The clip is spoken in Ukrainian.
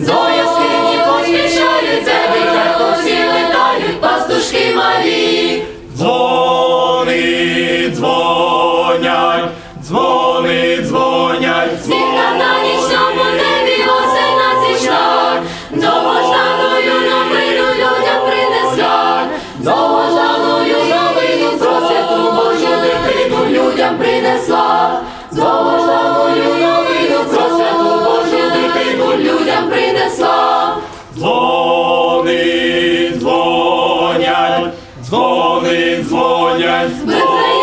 ゾ дзвони дзвонять, дзвонять,